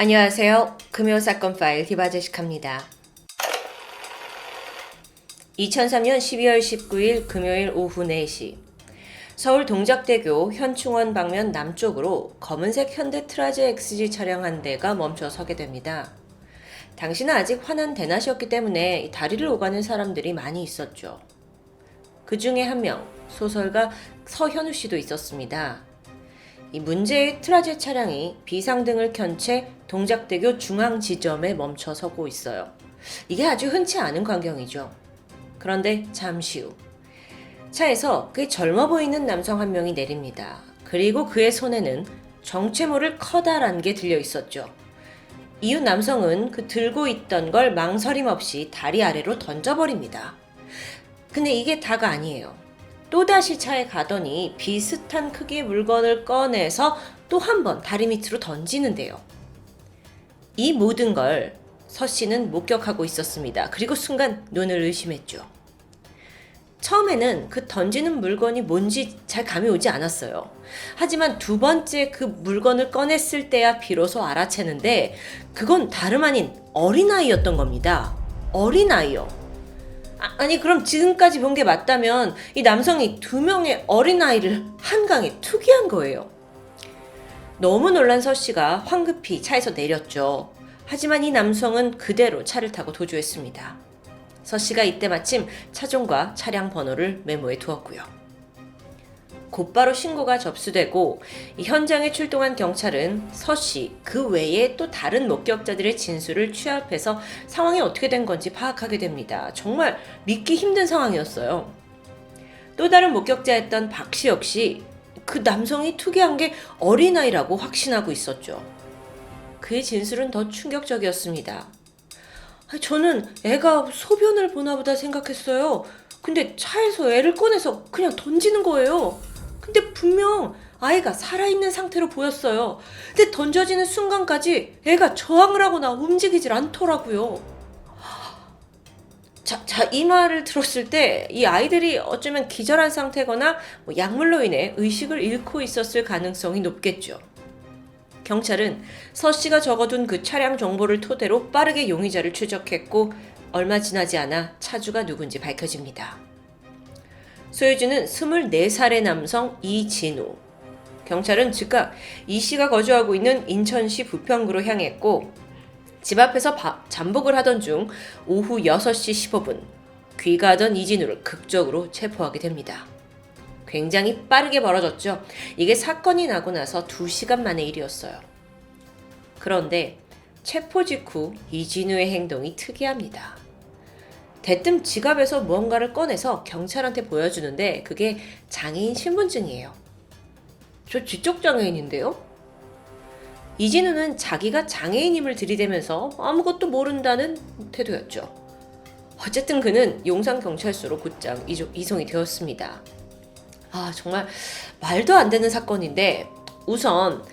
안녕하세요. 금요 사건 파일 디바제식합니다. 2003년 12월 19일 금요일 오후 4시 서울 동작대교 현충원 방면 남쪽으로 검은색 현대 트라제 XG 차량 한 대가 멈춰 서게 됩니다. 당시는 아직 환한 대낮이었기 때문에 이 다리를 오가는 사람들이 많이 있었죠. 그 중에 한 명, 소설가 서현우 씨도 있었습니다. 이 문제의 트라제 차량이 비상등을 켠 채 동작대교 중앙 지점에 멈춰 서고 있어요. 이게 아주 흔치 않은 광경이죠. 그런데 잠시 후 차에서 꽤 젊어 보이는 남성 한 명이 내립니다. 그리고 그의 손에는 정체 모를 커다란 게 들려 있었죠. 이후 남성은 그 들고 있던 걸 망설임 없이 다리 아래로 던져버립니다. 근데 이게 다가 아니에요. 또다시 차에 가더니 비슷한 크기의 물건을 꺼내서 또 한 번 다리 밑으로 던지는데요. 이 모든 걸 서 씨는 목격하고 있었습니다. 그리고 순간 눈을 의심했죠. 처음에는 그 던지는 물건이 뭔지 잘 감이 오지 않았어요. 하지만 두 번째 그 물건을 꺼냈을 때야 비로소 알아채는데 그건 다름 아닌 어린아이였던 겁니다. 어린아이요. 아, 아니 그럼 지금까지 본 게 맞다면 이 남성이 두 명의 어린아이를 한강에 투기한 거예요. 너무 놀란 서 씨가 황급히 차에서 내렸죠. 하지만 이 남성은 그대로 차를 타고 도주했습니다. 서 씨가 이때 마침 차종과 차량 번호를 메모해 두었고요. 곧바로 신고가 접수되고 이 현장에 출동한 경찰은 서 씨 그 외에 또 다른 목격자들의 진술을 취합해서 상황이 어떻게 된 건지 파악하게 됩니다. 정말 믿기 힘든 상황이었어요. 또 다른 목격자였던 박 씨 역시 그 남성이 투기한 게 어린아이라고 확신하고 있었죠. 그의 진술은 더 충격적이었습니다. 아, 저는 애가 소변을 보나 보다 생각했어요. 근데 차에서 애를 꺼내서 그냥 던지는 거예요. 근데 분명 아이가 살아있는 상태로 보였어요. 근데 던져지는 순간까지 애가 저항을 하거나 움직이질 않더라고요. 자, 자, 이 말을 들었을 때 이 아이들이 어쩌면 기절한 상태거나 뭐 약물로 인해 의식을 잃고 있었을 가능성이 높겠죠. 경찰은 서 씨가 적어둔 그 차량 정보를 토대로 빠르게 용의자를 추적했고 얼마 지나지 않아 차주가 누군지 밝혀집니다. 소유주는 24살의 남성 이진우. 경찰은 즉각 이 씨가 거주하고 있는 인천시 부평구로 향했고 집 앞에서 바- 잠복을 하던 중 오후 6시 15분 귀가하던 이진우를 극적으로 체포하게 됩니다. 굉장히 빠르게 벌어졌죠. 이게 사건이 나고 나서 2시간 만의 일이었어요. 그런데 체포 직후 이진우의 행동이 특이합니다. 대뜸 지갑에서 무언가를 꺼내서 경찰한테 보여주는데 그게 장애인 신분증이에요. 저 지적 장애인인데요? 이진우는 자기가 장애인임을 들이대면서 아무것도 모른다는 태도였죠. 어쨌든 그는 용산경찰서로 곧장 이송이 되었습니다. 아, 정말 말도 안 되는 사건인데 우선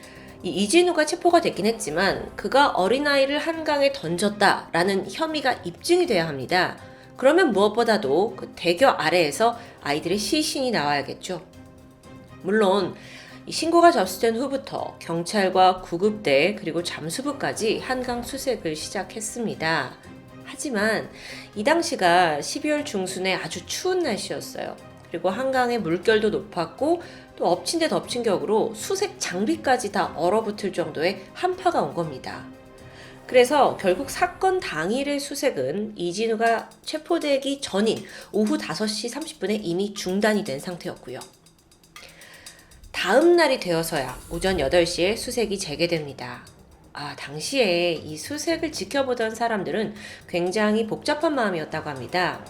이 이진우가 체포가 됐긴 했지만 그가 어린아이를 한강에 던졌다라는 혐의가 입증이 돼야 합니다. 그러면 무엇보다도 그 대교 아래에서 아이들의 시신이 나와야겠죠. 물론 이 신고가 접수된 후부터 경찰과 구급대 그리고 잠수부까지 한강 수색을 시작했습니다. 하지만 이 당시가 12월 중순에 아주 추운 날씨였어요. 그리고 한강의 물결도 높았고 또 엎친 데 덮친 격으로 수색 장비까지 다 얼어붙을 정도의 한파가 온 겁니다. 그래서 결국 사건 당일의 수색은 이진우가 체포되기 전인 오후 5시 30분에 이미 중단이 된 상태였고요. 다음 날이 되어서야 오전 8시에 수색이 재개됩니다. 아, 당시에 이 수색을 지켜보던 사람들은 굉장히 복잡한 마음이었다고 합니다.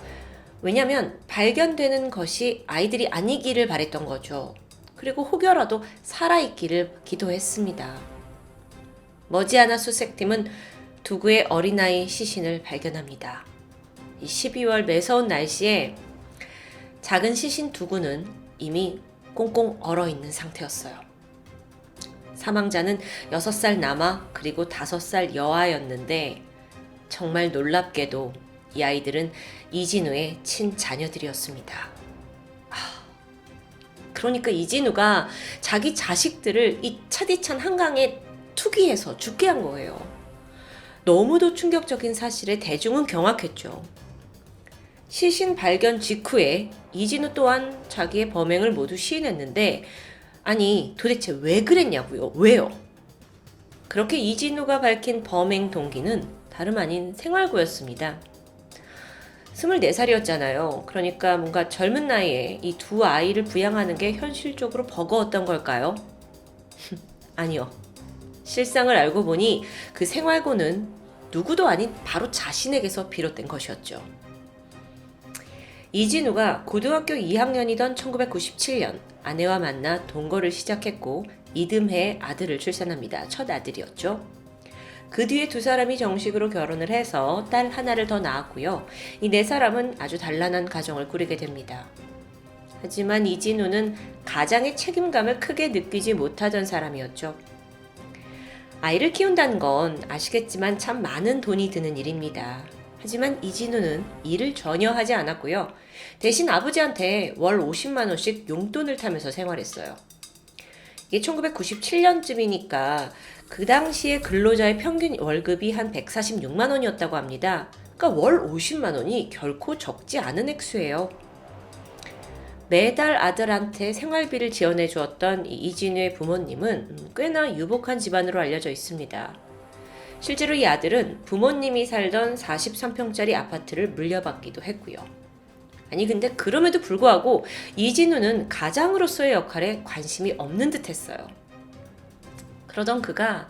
왜냐면 발견되는 것이 아이들이 아니기를 바랬던 거죠. 그리고 혹여라도 살아있기를 기도했습니다. 머지않아 수색팀은 두구의 어린아이 시신을 발견합니다. 이 12월 매서운 날씨에 작은 시신 두구는 이미 꽁꽁 얼어 있는 상태였어요. 사망자는 6살 남아 그리고 5살 여아였는데 정말 놀랍게도 이 아이들은 이진우의 친자녀들이었습니다. 아, 그러니까 이진우가 자기 자식들을 이 차디찬 한강에 투기해서 죽게 한 거예요. 너무도 충격적인 사실에 대중은 경악했죠. 시신 발견 직후에 이진우 또한 자기의 범행을 모두 시인했는데 아니 도대체 왜 그랬냐고요? 왜요? 그렇게 이진우가 밝힌 범행 동기는 다름 아닌 생활고였습니다. 24살이었잖아요. 그러니까 뭔가 젊은 나이에 이 두 아이를 부양하는 게 현실적으로 버거웠던 걸까요? 아니요. 실상을 알고 보니 그 생활고는 누구도 아닌 바로 자신에게서 비롯된 것이었죠. 이진우가 고등학교 2학년이던 1997년 아내와 만나 동거를 시작했고 이듬해 아들을 출산합니다. 첫 아들이었죠. 그 뒤에 두 사람이 정식으로 결혼을 해서 딸 하나를 더 낳았고요. 이 네 사람은 아주 단란한 가정을 꾸리게 됩니다. 하지만 이진우는 가장의 책임감을 크게 느끼지 못하던 사람이었죠. 아이를 키운다는 건 아시겠지만 참 많은 돈이 드는 일입니다. 하지만 이진우는 일을 전혀 하지 않았고요. 대신 아버지한테 월 50만 원씩 용돈을 타면서 생활했어요. 이게 1997년쯤이니까 그 당시에 근로자의 평균 월급이 한 146만 원이었다고 합니다. 그러니까 월 50만 원이 결코 적지 않은 액수예요. 매달 아들한테 생활비를 지원해 주었던 이 이진우의 부모님은 음, 꽤나 유복한 집안으로 알려져 있습니다. 실제로 이 아들은 부모님이 살던 43평짜리 아파트를 물려받기도 했고요. 아니 근데 그럼에도 불구하고 이진우는 가장으로서의 역할에 관심이 없는 듯 했어요. 그러던 그가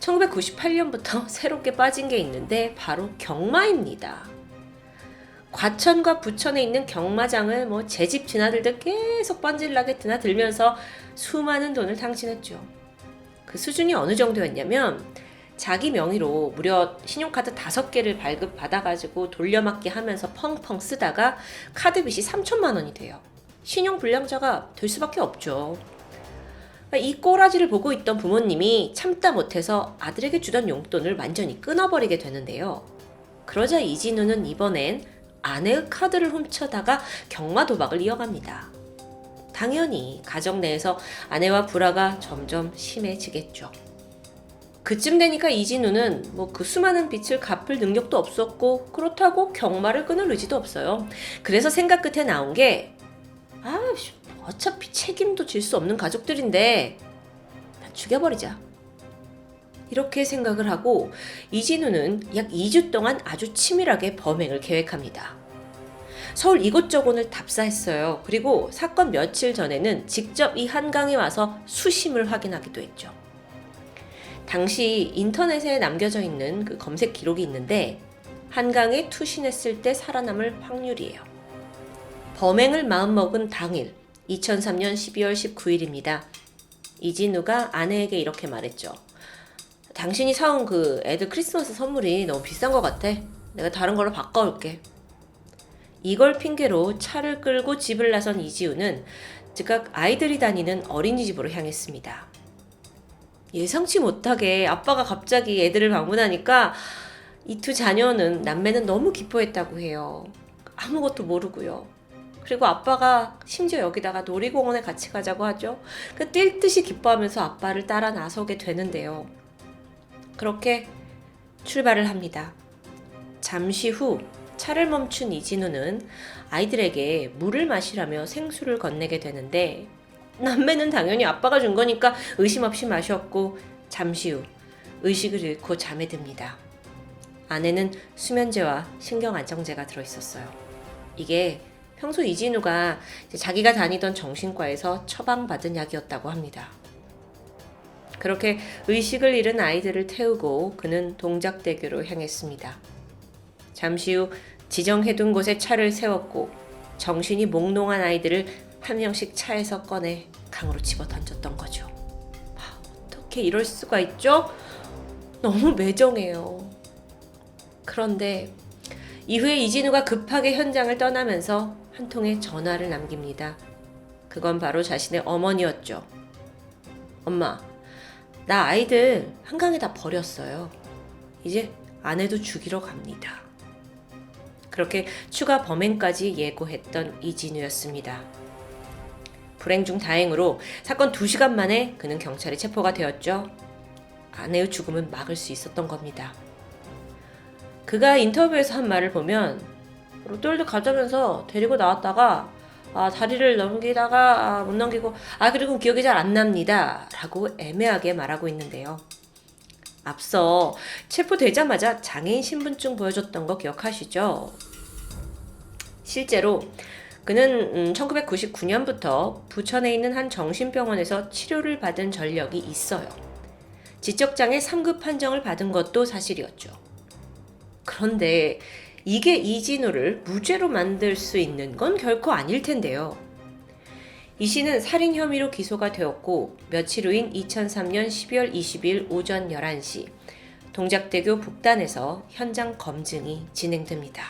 1998년부터 새롭게 빠진 게 있는데 바로 경마입니다. 과천과 부천에 있는 경마장을 뭐 제 집 드나들듯 계속 번질나게 드나들면서 수많은 돈을 탕진했죠. 그 수준이 어느 정도였냐면 자기 명의로 무려 신용카드 다섯 개를 발급받아가지고 돌려막기 하면서 펑펑 쓰다가 카드 빚이 3천만 원이 돼요. 신용 불량자가 될 수밖에 없죠. 이 꼬라지를 보고 있던 부모님이 참다 못해서 아들에게 주던 용돈을 완전히 끊어버리게 되는데요. 그러자 이진우는 이번엔 아내의 카드를 훔쳐다가 경마 도박을 이어갑니다. 당연히 가정 내에서 아내와 불화가 점점 심해지겠죠. 그쯤 되니까 이진우는 뭐 그 수많은 빚을 갚을 능력도 없었고 그렇다고 경마를 끊을 의지도 없어요. 그래서 생각 끝에 나온 게 아, 어차피 책임도 질 수 없는 가족들인데 다 죽여버리자. 이렇게 생각을 하고 이진우는 약 2주 동안 아주 치밀하게 범행을 계획합니다. 서울 이곳저곳을 답사했어요. 그리고 사건 며칠 전에는 직접 이 한강에 와서 수심을 확인하기도 했죠. 당시 인터넷에 남겨져 있는 그 검색 기록이 있는데 한강에 투신했을 때 살아남을 확률이에요. 범행을 마음먹은 당일 2003년 12월 19일입니다. 이진우가 아내에게 이렇게 말했죠. 당신이 사온 그 애들 크리스마스 선물이 너무 비싼 것 같아. 내가 다른 걸로 바꿔올게. 이걸 핑계로 차를 끌고 집을 나선 이지우는 즉각 아이들이 다니는 어린이집으로 향했습니다. 예상치 못하게 아빠가 갑자기 애들을 방문하니까 이 두 자녀는 남매는 너무 기뻐했다고 해요. 아무것도 모르고요. 그리고 아빠가 심지어 여기다가 놀이공원에 같이 가자고 하죠. 그 뛸 듯이 기뻐하면서 아빠를 따라 나서게 되는데요. 그렇게 출발을 합니다. 잠시 후 차를 멈춘 이진우는 아이들에게 물을 마시라며 생수를 건네게 되는데 남매는 당연히 아빠가 준 거니까 의심 없이 마셨고 잠시 후 의식을 잃고 잠에 듭니다. 안에는 수면제와 신경안정제가 들어있었어요. 이게 평소 이진우가 자기가 다니던 정신과에서 처방받은 약이었다고 합니다. 그렇게 의식을 잃은 아이들을 태우고 그는 동작대교로 향했습니다. 잠시 후 지정해둔 곳에 차를 세웠고 정신이 몽롱한 아이들을 한 명씩 차에서 꺼내 강으로 집어 던졌던 거죠. 아, 어떻게 이럴 수가 있죠? 너무 매정해요. 그런데 이후에 이진우가 급하게 현장을 떠나면서 한 통의 전화를 남깁니다. 그건 바로 자신의 어머니였죠. 엄마, 나 아이들 한강에다 버렸어요. 이제 아내도 죽이러 갑니다. 그렇게 추가 범행까지 예고했던 이진우였습니다. 불행 중 다행으로 사건 2시간 만에 그는 경찰에 체포가 되었죠. 아내의 죽음은 막을 수 있었던 겁니다. 그가 인터뷰에서 한 말을 보면 롯데월드 가자면서 데리고 나왔다가 아, 다리를 넘기다가 아, 못 넘기고 아 그리고 기억이 잘 안 납니다 라고 애매하게 말하고 있는데요. 앞서 체포되자마자 장애인 신분증 보여줬던 거 기억하시죠? 실제로 그는 1999년부터 부천에 있는 한 정신병원에서 치료를 받은 전력이 있어요. 지적장애 3급 판정을 받은 것도 사실이었죠. 그런데 이게 이진우를 무죄로 만들 수 있는 건 결코 아닐 텐데요. 이 씨는 살인 혐의로 기소가 되었고 며칠 후인 2003년 12월 20일 오전 11시 동작대교 북단에서 현장 검증이 진행됩니다.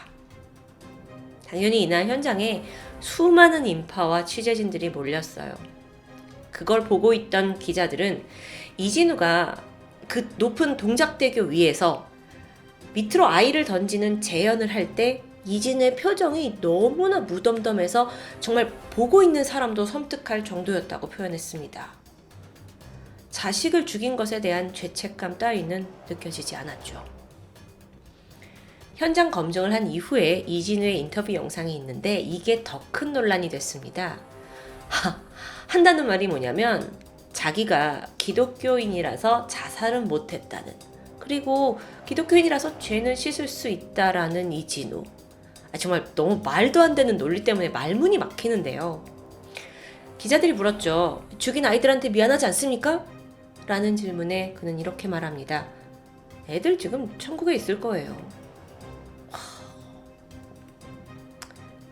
당연히 이날 현장에 수많은 인파와 취재진들이 몰렸어요. 그걸 보고 있던 기자들은 이진우가 그 높은 동작대교 위에서 밑으로 아이를 던지는 재연을 할 때 이진우의 표정이 너무나 무덤덤해서 정말 보고 있는 사람도 섬뜩할 정도였다고 표현했습니다. 자식을 죽인 것에 대한 죄책감 따위는 느껴지지 않았죠. 현장 검증을 한 이후에 이진우의 인터뷰 영상이 있는데 이게 더 큰 논란이 됐습니다. 하, 한다는 말이 뭐냐면 자기가 기독교인이라서 자살은 못했다는 그리고 기독교인이라서 죄는 씻을 수 있다라는 이진우 아, 정말 너무 말도 안 되는 논리 때문에 말문이 막히는데요. 기자들이 물었죠. 죽인 아이들한테 미안하지 않습니까? 라는 질문에 그는 이렇게 말합니다. 애들 지금 천국에 있을 거예요.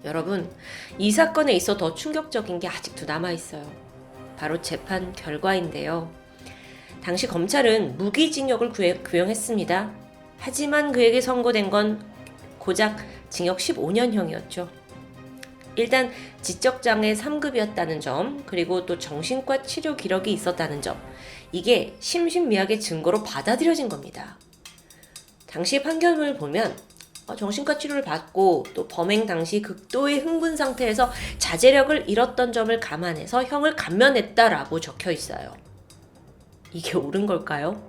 여러분, 이 사건에 있어 더 충격적인 게 아직도 남아 있어요. 바로 재판 결과인데요. 당시 검찰은 무기징역을 규형했습니다. 하지만 그에게 선고된 건 고작 징역 15년형이었죠. 일단 지적장애 3급이었다는 점, 그리고 또 정신과 치료 기록이 있었다는 점, 이게 심신미약의 증거로 받아들여진 겁니다. 당시 판결문을 보면 어, 정신과 치료를 받고 또 범행 당시 극도의 흥분 상태에서 자제력을 잃었던 점을 감안해서 형을 감면했다라고 적혀 있어요. 이게 옳은 걸까요?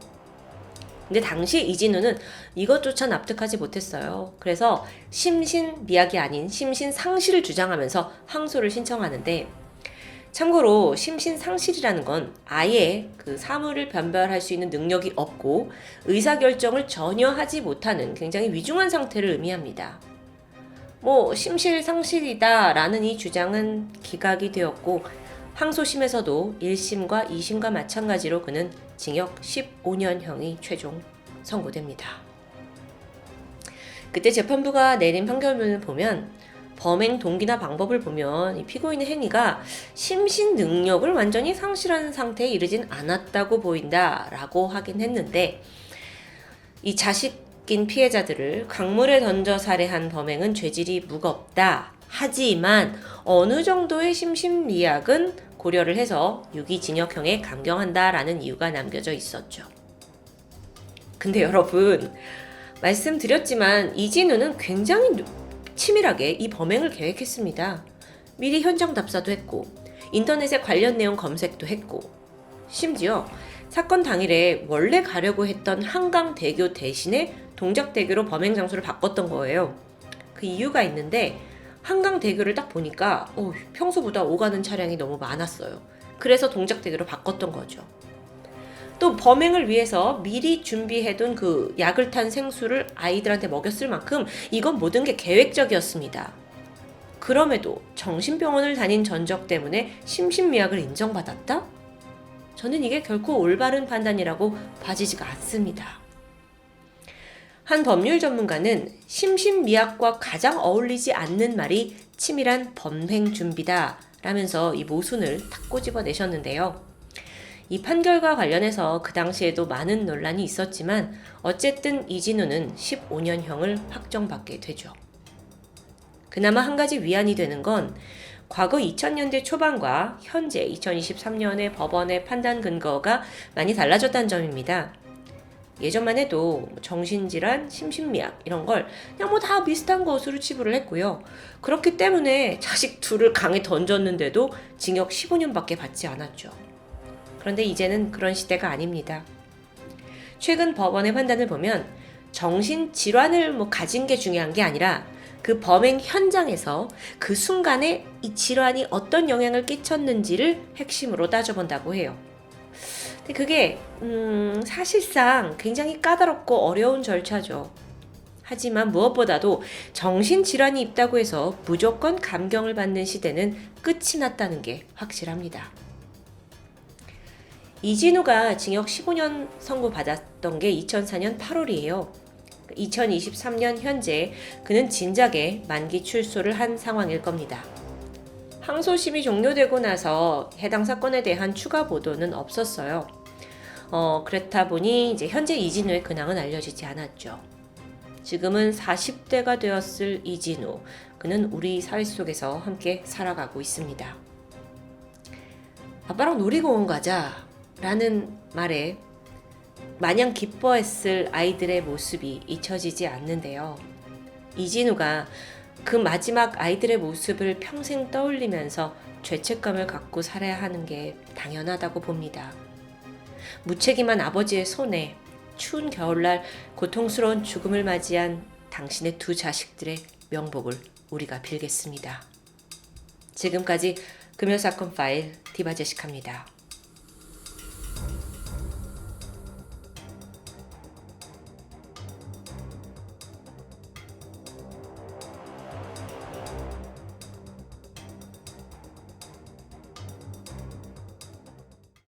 근데 당시 이진우는 이것조차 납득하지 못했어요. 그래서 심신 미약이 아닌 심신 상실을 주장하면서 항소를 신청하는데 참고로 심신 상실이라는 건 아예 그 사물을 변별할 수 있는 능력이 없고 의사 결정을 전혀 하지 못하는 굉장히 위중한 상태를 의미합니다. 뭐 심실 상실이다라는 이 주장은 기각이 되었고 항소심에서도 1심과 2심과 마찬가지로 그는 징역 15년형이 최종 선고됩니다. 그때 재판부가 내린 판결문을 보면 범행 동기나 방법을 보면 이 피고인의 행위가 심신 능력을 완전히 상실한 상태에 이르진 않았다고 보인다라고 하긴 했는데 이 자식인 피해자들을 강물에 던져 살해한 범행은 죄질이 무겁다. 하지만 어느 정도의 심신미약은 고려를 해서 유기징역형에 감경한다라는 이유가 남겨져 있었죠. 근데 여러분 말씀드렸지만 이진우는 굉장히 치밀하게 이 범행을 계획했습니다. 미리 현장 답사도 했고 인터넷에 관련 내용 검색도 했고 심지어 사건 당일에 원래 가려고 했던 한강대교 대신에 동작대교로 범행 장소를 바꿨던 거예요. 그 이유가 있는데 한강 대교를 딱 보니까 어, 평소보다 오가는 차량이 너무 많았어요. 그래서 동작 대교로 바꿨던 거죠. 또 범행을 위해서 미리 준비해둔 그 약을 탄 생수를 아이들한테 먹였을 만큼 이건 모든 게 계획적이었습니다. 그럼에도 정신병원을 다닌 전적 때문에 심신미약을 인정받았다? 저는 이게 결코 올바른 판단이라고 봐지지가 않습니다. 한 법률 전문가는 심신미약과 가장 어울리지 않는 말이 치밀한 범행 준비다 라면서 이 모순을 탁 꼬집어내셨는데요. 이 판결과 관련해서 그 당시에도 많은 논란이 있었지만 어쨌든 이진우는 15년형을 확정받게 되죠. 그나마 한 가지 위안이 되는 건 과거 2000년대 초반과 현재 2023년의 법원의 판단 근거가 많이 달라졌다는 점입니다. 예전만 해도 정신질환, 심신미약 이런 걸 그냥 뭐 다 비슷한 것으로 치부를 했고요. 그렇기 때문에 자식 둘을 강에 던졌는데도 징역 15년밖에 받지 않았죠. 그런데 이제는 그런 시대가 아닙니다. 최근 법원의 판단을 보면 정신 질환을 뭐 가진 게 중요한 게 아니라 그 범행 현장에서 그 순간에 이 질환이 어떤 영향을 끼쳤는지를 핵심으로 따져본다고 해요. 근데 그게 음, 사실상 굉장히 까다롭고 어려운 절차죠. 하지만 무엇보다도 정신질환이 있다고 해서 무조건 감경을 받는 시대는 끝이 났다는 게 확실합니다. 이진우가 징역 15년 선고받았던 게 2004년 8월이에요. 2023년 현재 그는 진작에 만기 출소를 한 상황일 겁니다. 항소심이 종료되고 나서 해당 사건에 대한 추가 보도는 없었어요. 어, 그렇다 보니 이제 현재 이진우의 근황은 알려지지 않았죠. 지금은 40대가 되었을 이진우. 그는 우리 사회 속에서 함께 살아가고 있습니다. 아빠랑 놀이공원 가자. 라는 말에 마냥 기뻐했을 아이들의 모습이 잊혀지지 않는데요. 이진우가 그 마지막 아이들의 모습을 평생 떠올리면서 죄책감을 갖고 살아야 하는 게 당연하다고 봅니다. 무책임한 아버지의 손에 추운 겨울날 고통스러운 죽음을 맞이한 당신의 두 자식들의 명복을 우리가 빌겠습니다. 지금까지 금요사건 파일 디바제식합니다.